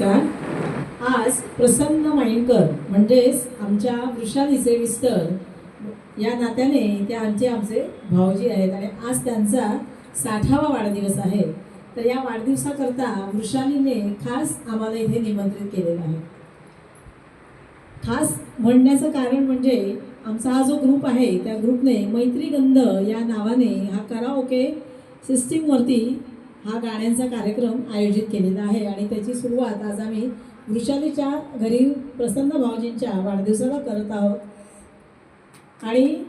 नमस्कार आज प्रसन्न माइंडकर म्हणजेच आमच्या वृषालीचे विस्तर या नात्याने ते आमचे आमचे भाऊजी आहेत आणि आज त्यांचा साठावा वाढदिवस आहे. तर या वाढदिवसाकरता वृषालीने खास आम्हाला इथे निमंत्रित केलेलं आहे. खास म्हणण्याचं कारण म्हणजे आमचा हा जो ग्रुप आहे त्या ग्रुपने मैत्रीगंध या नावाने हा कराओके सिस्टीमवरती हा गाण्यांचा कार्यक्रम आयोजित केलेला आहे आणि त्याची सुरुवात आज आम्ही वृषालीच्या घरी प्रसन्न भाऊजींच्या वाढदिवसाला करत आहोत. आणि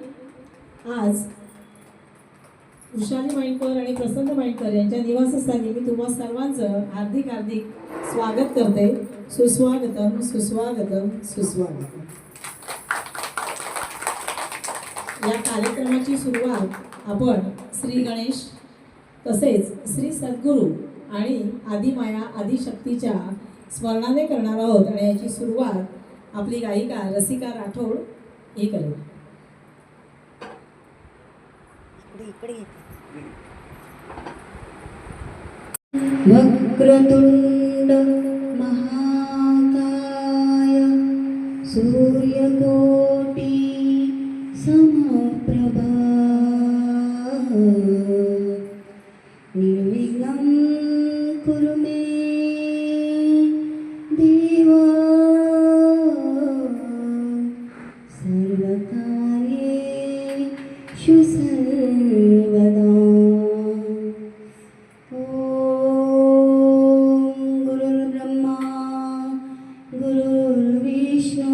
आज वृषाली माईंडकर आणि प्रसन्न माईंडकर यांच्या निवासस्थानी मी तुम्हा सर्वांचं हार्दिक हार्दिक स्वागत करते. सुस्वागतम सुस्वागतम सुस्वागतम. या कार्यक्रमाची सुरुवात आपण श्री गणेश तसेच श्री सद्गुरू आणि आदिमाया आदिशक्तीच्या स्मरणाने करणार आहोत आणि याची सुरुवात आपली गायिका रसिका राठोड ही करेल. इकडे वक्रतुण्ड महाकाय सूर्यकोटि समप्रभा कुरु मे देव। सर्वकार्येषु सर्वदा ॐ गुरुर्ब्रह्मा गुरुर्विष्णु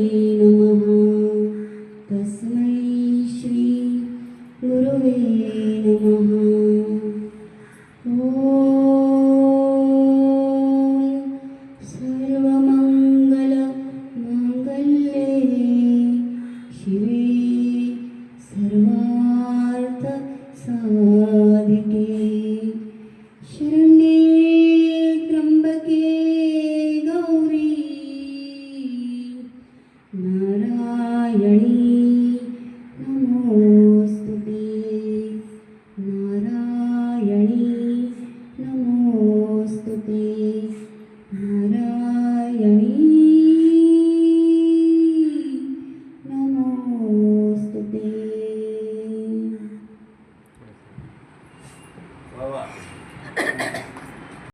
knees.